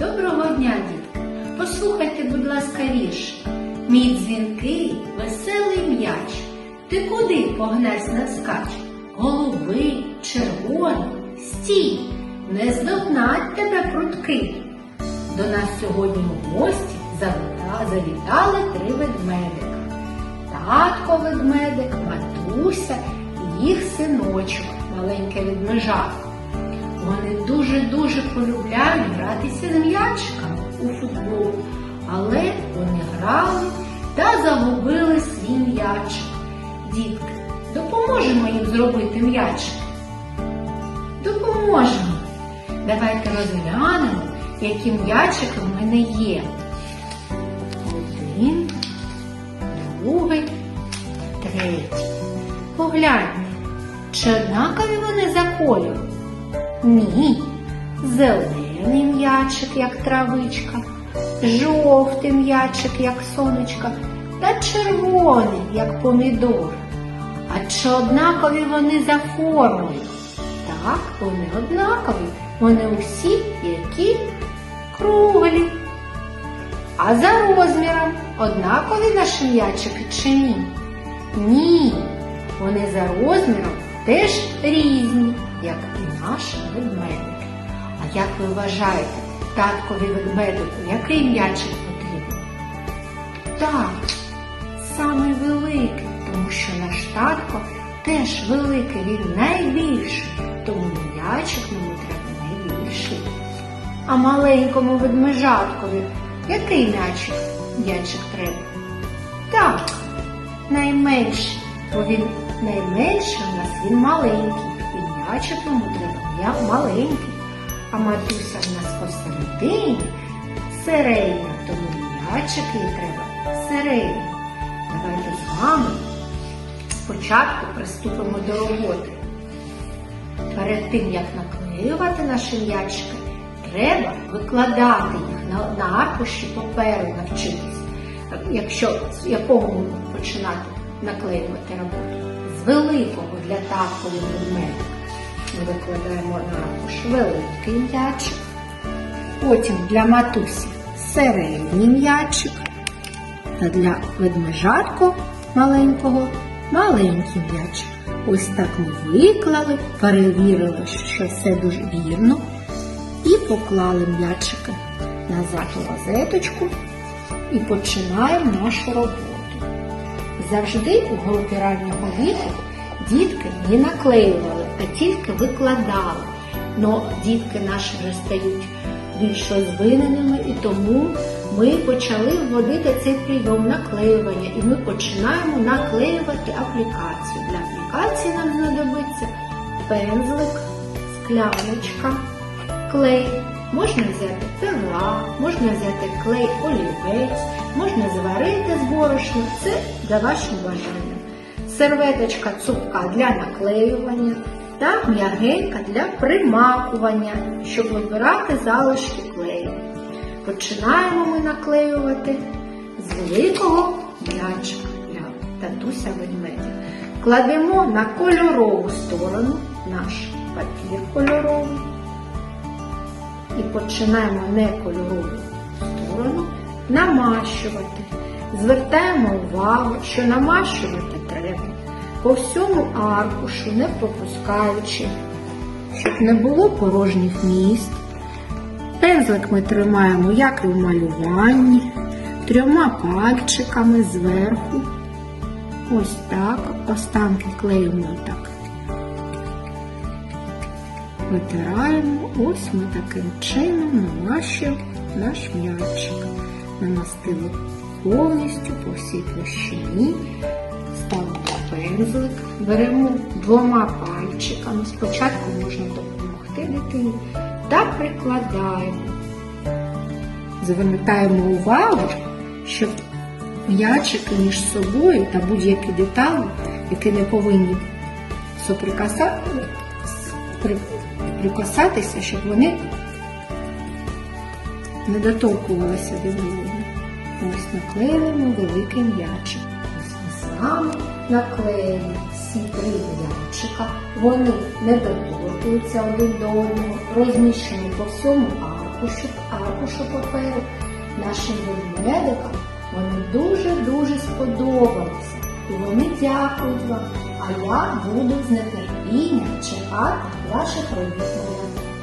Доброго дня, дітки! Послухайте, будь ласка, вірш. Мій дзвінкий, веселий м'яч. Ти куди погнеш наскач? Голубий, червоний, стій, не здогнать тебе прутки. До нас сьогодні у гості завітали три ведмедика. Татко ведмедик, матуся і їх синочок, маленьке ведмежатко. Вони дуже-дуже полюбляють гратися з м'ячиками у футбол, але вони грали та загубили свій м'ячик. Дітки, допоможемо їм зробити м'ячик? Допоможемо. Давайте розглянемо, які м'ячики в мене є. Один, другий, третій. Погляньте, чи однакові вони за кольором? Ні. Зелений м'ячик, як травичка, жовтий м'ячик, як сонечко, та червоний, як помідор. А чи однакові вони за формою? Так, вони однакові. Вони усі які круглі. А за розміром однакові наші м'ячики чи ні? Ні. Вони за розміром теж різні, як і наші ведмедики. А як ви вважаєте, таткові ведмедику, який м'ячик потрібен? Так, самий великий, тому що наш татко теж великий, він найбільший, тому м'ячик йому треба найбільший. А маленькому ведмежаткові який м'ячик? М'ячик треба? Так, найменший, бо він найменший у нас він маленький. М'ячик треба я маленький. А матуся в нас посередині середня, тому м'ячик їй треба середній. Давайте з вами спочатку приступимо до роботи. Перед тим, як наклеювати наші м'ячики, треба викладати їх на, аркуші паперу навчитись. Якщо з якого ми починати наклеювати роботу? З великого для таткові предмету. Викладаємо на аркуш великий м'ячик. Потім для матусі середній м'ячик. Та для ведмежатку маленького маленький м'ячик. Ось так ми виклали, перевірили, що все дуже вірно. І поклали м'ячики назад у розеточку і починаємо нашу роботу. Завжди у групі раннього віку дітки не наклеювали, а тільки викладали. Но дітки наші вже стають більш розвиненими, і тому ми почали вводити цей прийом наклеювання, і ми починаємо наклеювати аплікацію. Для аплікації нам знадобиться пензлик, скляночка, клей. Можна взяти пила, можна взяти клей олівець, можна зварити з борошна. Це за вашим бажанням. Серветочка цупка для наклеювання та м'ягенька для примакування, щоб вибирати залишки клею. Починаємо ми наклеювати з великого м'ячика для татуся ведмедя. Кладемо на кольорову сторону наш папір кольоровий і починаємо некольорову сторону намащувати. Звертаємо увагу, що намащувати треба по всьому аркушу, не пропускаючи, щоб не було порожніх місць. Пензлик ми тримаємо, як і в малюванні, трьома пальчиками зверху. Ось так. Останки клеїмо так. Витираємо, ось ми таким чином намащуємо наш м'ячик. Намастили повністю по всій площині. Ставимо пензлик, беремо двома пальчиками. Спочатку можна допомогти дитині та прикладаємо. Звертаємо увагу, щоб м'ячики між собою та будь-які деталі, які не повинні прикасатися, щоб вони не доторкувалися до одного. Ось наклеїмо великий м'ячик. Ось ми з вами наклеїмо всі три м'ячика. Вони не доторкуються один до одного, розміщені по всьому аркушу, аркушу паперу. Нашим ведмедикам вони дуже-дуже сподобалися. І вони дякують вам. А я буду з нетерпінням чекати ваших робіт.